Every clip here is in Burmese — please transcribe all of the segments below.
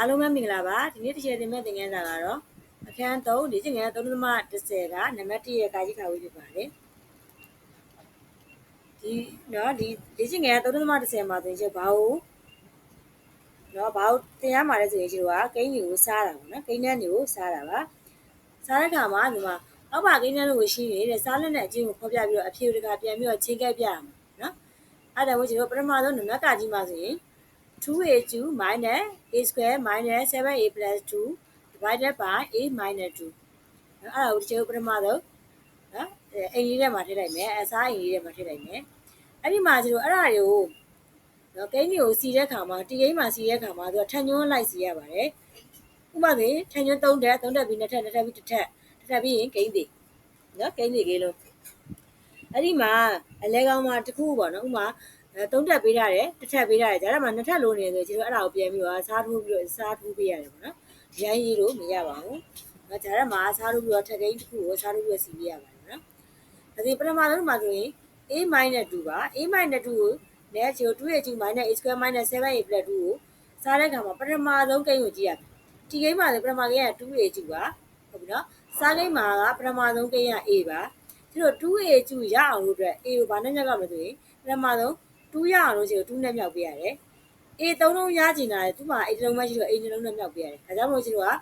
အားလုံးပဲမင်္ဂလာပါဒီနေ့တစ်ချက်တင်မဲ့သင်ခန်းစာကတော့အခန်း3လေ့ကျင့်ခန်း3.10ကနံပါတ်1ရဲ့ကာကြီးခါဝေးဖြစ်ပါတယ်ဒီနော်ဒီလေ့ကျင့်ခန်း3.10မှာသင်ချက်ဘာကိုနော်ဘာကိုသင်ရမှာလဲဆိုရင်ဒီကကိန်းတွေကိုစားတာပေါ့နော်ကိန်းနှန်းတွေကိုစားတာပါစားတဲ့ခါမှာဒီမှာအောက်ပါကိန်းနှန်းလို့ရှိရင်တဲ့စားလက်နဲ့အချင်းကိုဖော်ပြပြီးတော့အဖြေတကပြန်ပြီးတော့ချိန်ကပ်ပြရမှာနော်အဲ့ဒါကိုကျွန်တော်ပထမဆုံးနံပါတ်ကာကြီးမှာဆိုရင် 2a2 minus a square minus 7a plus 2 divided by a minus 2အဲ့ဒါကိုဒီချက်ပထမဆုံးနော်အိမ်လေးထဲမှာထည့်လိုက်မယ်အစားအိမ်လေးထဲမှာထည့်လိုက်မယ်အဲ့ဒီမှာကျတော့အဲ့ဒါတွေကိုနော်ကိန်းတွေကိုစီတဲ့ခါမှာတီကိန်းမှာစီတဲ့ခါမှာသူကထန်ညွန်းလိုက်စီရပါတယ်ဥပမာဆိုထန်ညွန်း3တက်3တက်ပြီး2ထက်2ထက်ပြီး1ထက်1ထက်ပြီးရင်ကိန်းတွေနော်ကိန်းတွေကြီးလို့အဲ့ဒီမှာအလဲကောင်းမှာတစ်ခုပေါ့နော်ဥပမာ အဲသုံးထပ်ပေးထားတယ်တစ်ထပ်ပေးထားတယ်ဒါတော့မှနှစ်ထပ်လုံးနေဆိုကျွန်တော်အဲ့ဒါကိုပြန်ပြီးတော့စားထိုးပြီးတော့စားထိုးပေးရတယ်ပေါ့နော်ရိုင်းရည်လို့မရပါဘူး။ဒါကြတော့မှစားထိုးပြီးတော့ထက်ကိန်းတစ်ခုကိုစားထိုးပြီးတော့စီပေးရပါတယ်နော်။ဒါဒီပထမဆုံးမှာဆိုရင် a 2ပါ a 2ကိုနဲ့ကျို2ရဲ့ကျူ -a square minus 7a plus 2ကိုစားတဲ့အခါမှာပထမဆုံးကိန်းကိုကြည့်ရမယ်။ဒီကိန်းမှာဆိုပထမကိန်းက2ရဲ့ကျူပါဟုတ်ပြီနော်။စားကိန်းမှာကပထမဆုံးကိန်းက a ပါ။ကျတော့2ရဲ့ကျူရအောင်လို့အတွက် a ကိုဘာနဲ့ညက်ကမဆိုရင်ပထမဆုံး 2ရအောင်လို့ရှိရင်2နဲ့မြောက်ပေးရတယ်။ A 3လုံးရကျင်တာလေသူ့မှာ A တစ်လုံးမှရှိတော့ A နှလုံးနဲ့မြောက်ပေးရတယ်။ဒါကြောင့်မို့ကျွန်တော်က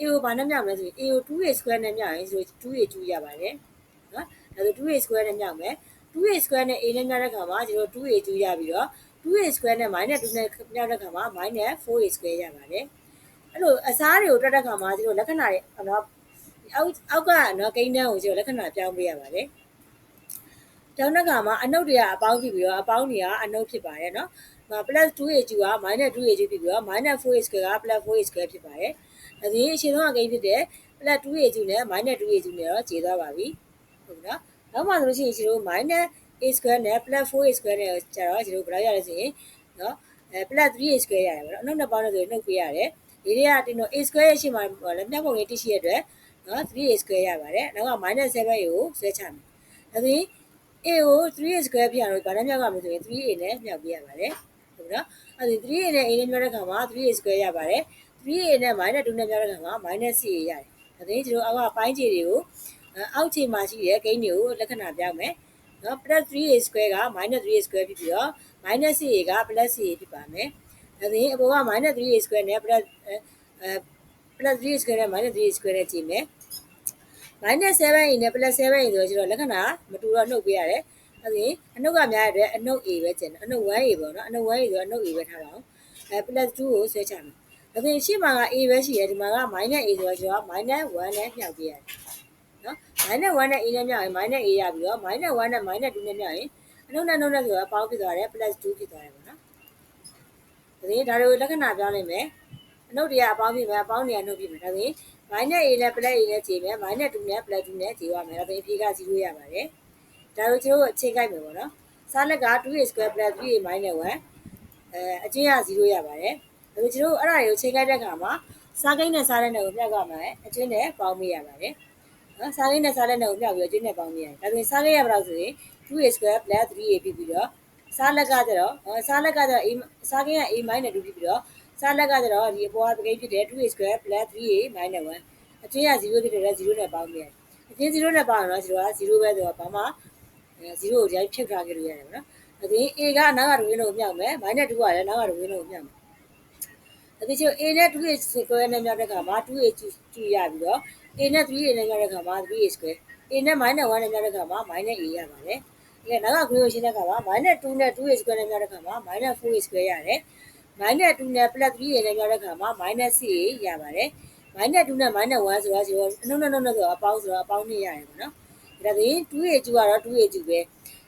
A ကိုဘာနဲ့မြောက်မလဲဆိုရင် A ကို 2A square နဲ့မြောက်ရင်ဆို 2A ကျူရပါတယ်။နော်။ဒါဆို 2A square နဲ့မြောက်မယ်။ 2A square နဲ့ A နဲ့မြောက်တဲ့ခါမှာကျွန်တော် 2A ကျူရပြီးတော့ 2A square နဲ့ minus 2နဲ့မြောက်တဲ့ခါမှာ minus 4A square ရပါတယ်။အဲ့လိုအစားတွေကိုတွက်တဲ့ခါမှာကျွန်တော်လက္ခဏာတွေနော်အောက်အောက်ကနော်ကိန်းတန်းကိုကျွန်တော်လက္ခဏာပြောင်းပေးရပါတယ်။ ကျောင်းနှက်ကမှာအနုတ်တွေကအပေါင်းဖြစ်ပြီးတော့အပေါင်းတွေကအနုတ်ဖြစ်ပါတယ်နော်။မှာ plus 2a2 က minus 2a2 ဖြစ်ပြီးတော့ minus 4a square က plus 4a square ဖြစ်ပါတယ်။ဒါပြင်အရှင်းဆုံးအကိန်းဖြစ်တဲ့ plus 2a2 နဲ့ minus 2a2 နဲ့တော့ခြေသွားပါပြီ။ဟုတ်ပြီနော်။နောက်မှဆိုလို့ရှိရင်ကျွန်တော် minus a square နဲ့ plus 4a square နဲ့ကျတော့ကျွန်တော်ဘယ်လောက်ရလဲဆိုရင်နော်အဲ plus 3a square ရတယ်ပေါ့နော်။အနုတ်နှစ်ပေါင်းနဲ့ဆိုရင်နှုတ်ပေးရတယ်။ဒီတွေကတင်တော့ a square ရဲ့ရှေ့မှာလည်းမျက်ပုံလေးတိရှိရတဲ့အတွက်နော် 3a square ရပါတယ်။နောက်က minus 7a ကိုဆွဲချမယ်။ဒါပြင် a ကို 3a square ပြရတော့ဗာနဲ့မြောက်ကမယ်ဆိုရင် 3a နဲ့မြောက်ပြရပါတယ်ဟုတ်နော်အဲ့ဒီ 3a နဲ့ a နဲ့မြောက်တဲ့ခါမှာ 3a square ရပါတယ် 3a နဲ့ minus 2နဲ့မြောက်တဲ့ခါမှာ minus c ရတယ်ဒါဆိုရင်ကျွန်တော်အောက်ကပိုင်းခြေတွေကိုအောက်ခြေမှာရှိတဲ့ဂိမ်းတွေကိုလက္ခဏာပြောင်းမယ်နော် plus 3a square က minus 3a square ဖြစ်ပြီးတော့ minus c က plus c ဖြစ်ပါမယ်ဒါဆိုရင်အပေါ်က minus 3a square နဲ့ plus အဲ plus 3a square နဲ့ minus 3a square နဲ့ကြည့်မယ် minus 7 a နဲ့ plus 7 a ဆိုတော့ကျွန်တော်လက္ခဏာမတူတော့နှုတ်ပေးရတယ်။အဲ့ဒီအနှုတ်ကများတဲ့အတွက်အနှုတ် a ပဲကျန်တယ်။အနှုတ် 1a ပေါ့နော်။အနှုတ် 1a ဆိုတော့အနှုတ် a ပဲထားပါအောင်။အဲ plus 2ကိုဆွဲချမယ်။ဒါဆိုရင်ရှေ့မှာက a ပဲရှိတယ်ဒီမှာက minus a ဆိုတော့ကျွန်တော် minus 1နဲ့မြှောက်ပေးရတယ်။နော်။ minus 1နဲ့ a နဲ့မြှောက်ရင် minus a ရပြီးတော့ minus 1နဲ့ minus 2နဲ့မြှောက်ရင်အနှုတ်နဲ့နှုတ်နဲ့ဆိုတော့ပေါင်းဖြစ်သွားတယ် plus 2ဖြစ်သွားတယ်ပေါ့နော်။ဒါဆိုရင်ဒါတွေကိုလက္ခဏာပြောင်းလိုက်မယ်။အနှုတ်တွေကအပေါင်းဖြစ်မယ်အပေါင်းတွေကနှုတ်ဖြစ်မယ်ဒါဆိုရင် minus a နဲ့ plus a နဲ့ခြေမယ် minus 2နဲ့ plus 2နဲ့ခြေရမယ်ဒါဆိုရင်အဖြေက0ရပါတယ်ဒါတို့ကျွန်တော်အချိန်ကြိုက်မယ်ပေါ့နော်စားလက်က 2a square plus 3a minus 1အဲအကျင်းက0ရပါတယ်ဒါတို့ကျွန်တော်အဲ့ဒါတွေကိုချိန်ကြိုက်တဲ့အခါမှာစားကိန်းနဲ့စားတဲ့နယ်ကိုမြောက်ကမှာအကျင်းနဲ့ပေါင်းမိရပါတယ်နော်စားကိန်းနဲ့စားတဲ့နယ်ကိုမြောက်ပြီးအကျင်းနဲ့ပေါင်းမိရတယ်ဒါဆိုရင်စားကိန်းရဘယ်လောက်ဆိုရင် 2a square plus 3a ဖြစ်ပြီးတော့စားလက်ကကျတော့စားလက်ကကျတော့ a စားကိန်းက a minus 2ဖြစ်ပြီးတော့ စားလက်ကကျတော့ဒီအပေါ်ကပကိန်းဖြစ်တဲ့ 2a square plus 3a minus 1အကျင်းက0ဖြစ်တဲ့0နဲ့ပေါင်းမိရတယ်အကျင်း0နဲ့ပေါင်းတော့0က0ပဲဆိုတော့ဘာမှ0ကိုဒီတိုင်းဖြုတ်ထားခဲ့လို့ရတယ်ပေါ့နော်အပြင် a ကနောက်ကတဝင်းလုံးမြောက်မယ် minus 2ကလည်းနောက်ကတဝင်းလုံးမြောက်မယ်အပြင်ကျ a နဲ့ 2a square နဲ့မြောက်တဲ့ခါမှာ 2a ကျူရပြီးတော့ a နဲ့ 3a နဲ့မြောက်တဲ့ခါမှာ 3a square a နဲ့ minus 1နဲ့မြောက်တဲ့ခါမှာ minus a ရပါတယ်ဒီကနောက်ကခွေးကိုရှင်းတဲ့ခါမှာ minus 2နဲ့ 2a square နဲ့မြောက်တဲ့ခါမှာ minus 4a square ရတယ် minus 2နဲ့ plus 3a နဲ့မြောက်တဲ့ခါမှာ minus 6a ရပါတယ် minus 2နဲ့ minus 1ဆိုတော့0အနှုတ်နဲ့နှုတ်နဲ့ဆိုတော့အပေါင်းဆိုတော့အပေါင်းနဲ့ရတယ်ပေါ့နော်ဒါဆိုရင် 2a ကျူကတော့ 2a ကျူပဲ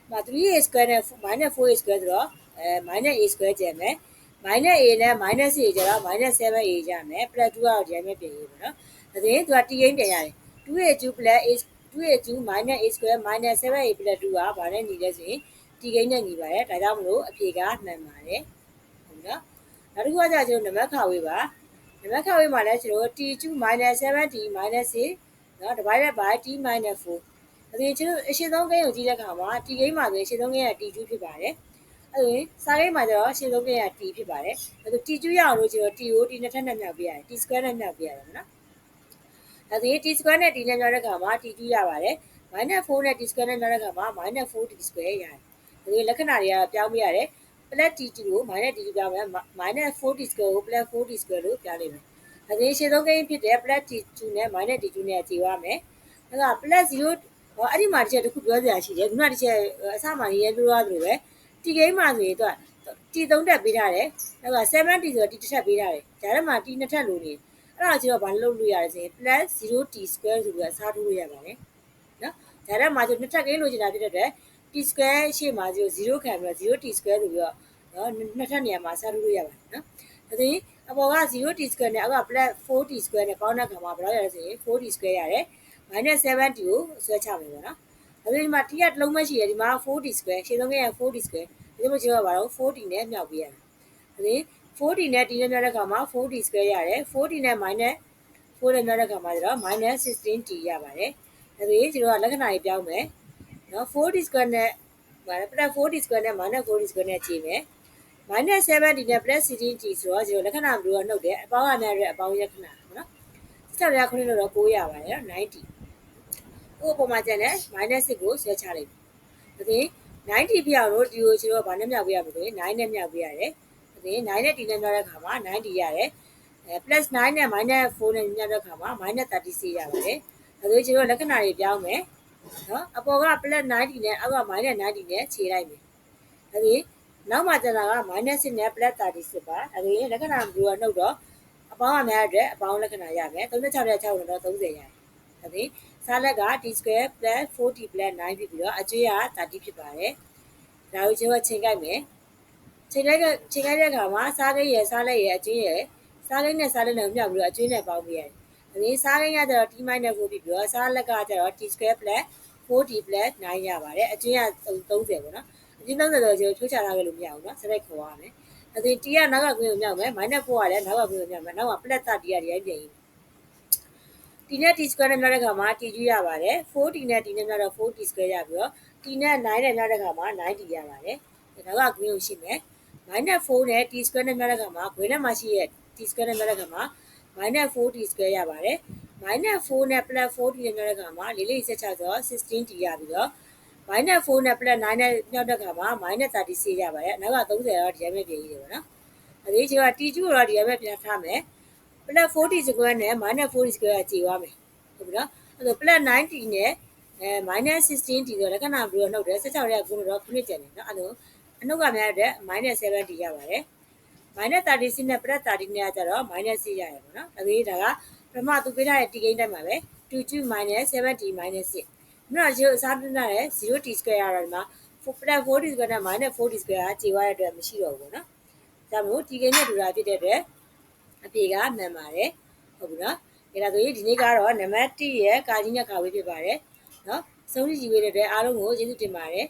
မှာ 3a square နဲ့ minus 4a square ဆိုတော့အဲ minus a square ကျန်မယ် minus a နဲ့ minus a ကျတော့ minus 7a ကျမယ် plus 2ကတော့ဒီအမြဲပြင်ရေးပေါ့နော်ဒါဆိုရင်သူက t ရင်းပြန်ရတယ် 2a ကျူ plus a 2a ကျူ minus a square minus 7a plus 2ကဘာနဲ့ညီလဲဆိုရင် t ကိန်းနဲ့ညီပါတယ်ဒါကြောင့်မလို့အဖြေကမှန်ပါတယ်ဟုတ်နော် နောက်တစ်ခုကကြာကျွန်တော်နံပါတ်ခါဝေးပါနံပါတ်ခါဝေးမှာလဲကျွန်တော် t2 7t 6နော် divided by t 4ဒါဆိုရင်ကျွန်တော်အရှင်းဆုံးကိန်းကိုကြည့်တဲ့အခါမှာ t ကိန်းမှာဆိုရင်အရှင်းဆုံးကိန်းက t2 ဖြစ်ပါတယ်အဲ့ဒါစားကိန်းမှာကျတော့ရှင်းဆုံးကိန်းက t ဖြစ်ပါတယ်အဲ့ဒါ t ကျွရအောင်လို့ကျတော့ t ကို t နှစ်ထပ်နဲ့မြောက်ပြရတယ် t square နဲ့မြောက်ပြရတယ်နော်အဲ့ဒီ t square နဲ့ t နဲ့မြောက်တဲ့အခါမှာ t ကျွရပါတယ် minus 4နဲ့ t square နဲ့မြောက်တဲ့အခါမှာ minus 4t square ရတယ်ဒီလက္ခဏာတွေကပြောင်းပြရတယ် plus t2 ကို minus t2 ပြောင်းမယ် minus 4t square ကို plus 4t square လို့ပြောင်းလိုက်မယ်။အဲဒီရှင်းဆုံးကိန်းဖြစ်တဲ့ plus t2 နဲ့ minus t2 နဲ့ခြေရမယ်။ဒါက plus 0ဟောအဲ့ဒီမှာတစ်ချက်တစ်ခုပြောစရာရှိတယ်။ခုနတစ်ချက်အစမှရေးပြောရသလိုပဲ t ကိန်းမှာဆိုရင်တော့ t3 တက်ပေးထားတယ်။ဒါက 7t ဆိုတော့ t တစ်ထပ်ပေးထားတယ်။ဒါထဲမှာ t နှစ်ထပ်လို့နေအဲ့ဒါကျတော့ဘာလို့လုပ်လို့ရလဲဆိုရင် plus 0t square ဆိုပြီးအစားထိုးလို့ရပါတယ်။နော်။ဒါထဲမှာကျနှစ်ထပ်ကိန်းလို့ချင်တာဖြစ်တဲ့အတွက် t square ရှေ့မှာ0ခံပြီးတော့ 0t square ဆိုပြီးတော့နော်နှစ်ထပ်နေရာမှာစားလို့ရပါတယ်နော်။ဒါဆိုရင်အပေါ်က 0t square နဲ့အောက်က plus 4t square နဲ့ပေါင်းတဲ့ခါမှာဘယ်လောက်ရလဲဆိုရင် 4t square ရတယ်။ minus 7t ကိုဆွဲချမယ်ပေါ့နော်။ဒါဆိုဒီမှာ t ကတစ်လုံးပဲရှိတယ်ဒီမှာ 4t square ရှင်းဆုံးက 4t square ဒီလိုမျိုးကျတော့ဘာလို့ 4t နဲ့မြောက်ပေးရတယ်။ဒါဆို 4t နဲ့ t နဲ့မြောက်တဲ့ခါမှာ 4t square ရတယ်။ 4t နဲ့ minus 4နဲ့မြောက်တဲ့ခါမှာကျတော့ minus 16t ရပါတယ်။ဒါဆိုရင်ကျတော့လက္ခဏာကြီးပြောင်းမယ်။ နော် 4t square နဲ့ဘာလဲ plus 4t square နဲ့ minus 4t square နဲ့ကြည့်မယ်။ minus 7t နဲ့ plus 16t ဆိုတော့ကျတော့လက္ခဏာဘယ်လိုကနှုတ်တယ်အပေါင်းကများတဲ့အပေါင်းလက္ခဏာပေါ့နော်။ဆက်ရခုနှစ်လို့တော့9ရပါတယ်နော်90။ကို့ပုံမှာကျန်တဲ့ minus 6ကိုဆွဲချလိုက်ပြီ။ဒါဆိုရင်90ပြအောင်လို့ဒီကိုကျတော့ဗာနဲ့မြောက်ပေးရမှာဆိုရင်9နဲ့မြောက်ပေးရတယ်။ဒါဆိုရင်9နဲ့ t နဲ့မြောက်တဲ့ခါမှာ90ရတယ်။အဲ plus 9နဲ့ minus 4နဲ့မြောက်တဲ့ခါမှာ minus 36ရပါတယ်။ဒါဆိုရင်ကျတော့လက္ခဏာတွေပြောင်းမယ်။ နော်အပေါ်က plus 90နဲ့အောက်က minus 90နဲ့ခြေလိုက်မယ်။ဒါဆိုရင်နောက်မှကျန်တာက minus 6နဲ့ plus 36ပါ။ဒါဆိုရင်လက္ခဏာဘယ်လိုကနှုတ်တော့အပေါင်းကများတဲ့အတွက်အပေါင်းလက္ခဏာရမယ်။36နဲ့6နဲ့တော့30ရတယ်။ဒါဆိုရင်စားလက်က t square plus 4t plus 9ဖြစ်ပြီးတော့အကျွေးက30ဖြစ်ပါတယ်။ဒါကိုကျွန်တော်ချိန်ကြိုက်မယ်။ချိန်လိုက်ကချိန်ကြိုက်တဲ့အခါမှာစားကိန်းရယ်စားလက်ရယ်အကျွေးရယ်စားကိန်းနဲ့စားလက်နဲ့မြောက်ပြီးတော့အကျွေးနဲ့ပေါင်းပေးရတယ်။ ဒါဆိုစားကိန်းကကျတော့ t minus 4ဖြစ်ပြီးတော့စားလက်ကကျတော့ t square plus 4t plus 9ရပါတယ်။အကျွေးက30ပေါ့နော်။အကျွေး30တော့ကျွန်တော်ချိုးချထားခဲ့လို့မရဘူးနော်။ဆက်လက်ခေါ်ရမယ်။ဒါဆို t ကနောက်ကကွင်းကိုမြောက်မယ် minus 4ကလည်းနောက်ကကွင်းကိုမြောက်မယ်။နောက်က plus 30ကဒီတိုင်းပြင်ရင် t နဲ့ t square နဲ့မြောက်တဲ့ခါမှာ t ကျွရပါတယ် 4t နဲ့ t နဲ့မြောက်တော့ 4t square ရပြီးတော့ t နဲ့9နဲ့မြောက်တဲ့ခါမှာ 9t ရပါတယ်ဒါက green ကိုရှိမယ် minus 4နဲ့ t square နဲ့မြောက်တဲ့ခါမှာ green နဲ့မှာရှိရဲ့ t square နဲ့မြောက်တဲ့ခါမှာ minus 4t square ရပါတယ် minus 4နဲ့ plus 4t နဲ့မြောက်တဲ့ခါမှာလေးလေးဆက်ချဆိုတော့ 16t ရပြီးတော့ minus 4နဲ့ plus 9နဲ့မြောက်တဲ့ခါမှာ minus 36 ရပါတယ်အနောက်က30တော့ဒီတိုင်းပဲပြင်ရည်တယ်ပေါ့နော်အဲဒီကျတော့ t ကျတော့ဒီတိုင်းပဲပြန်ထားမယ် plus 40 square နဲ့ minus 40 square ကကြည်သွားမယ်ဟုတ်ပြီနော်အဲ့တော့ plus 90နဲ့အဲ minus 16t ဆိုလက္ခဏာပြီးတော့နှုတ်တယ်16ရက်ကိုတော့ခုနှစ်ကျန်တယ်နော်အဲ့လိုအနှုတ်ကများတဲ့ minus 70ရပါတယ် minus 36နဲ့ plus 30နဲ့ကျတော့ minus 6ရတယ်ပေါ့နော်အဲ့ဒီဒါကပထမသူပေးထားတဲ့ t ကိန်းတိုင်းမှာပဲ2 2 minus 7t minus 6နောက်ကျအစားပြထားတဲ့ 0t square ရတော့ဒီမှာ plus 40 square နဲ့ minus 40 square ကကြေသွားတဲ့အတွက်မရှိတော့ဘူးပေါ့နော်ဒါမို့ t ကိန်းနဲ့တူတာဖြစ်တဲ့အတွက်အပြေကမှန်ပါတယ်ဟုတ်ပြီနော်ဒါဆိုရင်ဒီနေ့ကတော့နံပါတ်1ရဲ့ကာကြီးနဲ့ကာဝေးဖြစ်ပါတယ်နော်ဆုံးဖြတ်ကြည့်ပေးတဲ့အတွက်အားလုံးကိုကျေးဇူးတင်ပါတယ်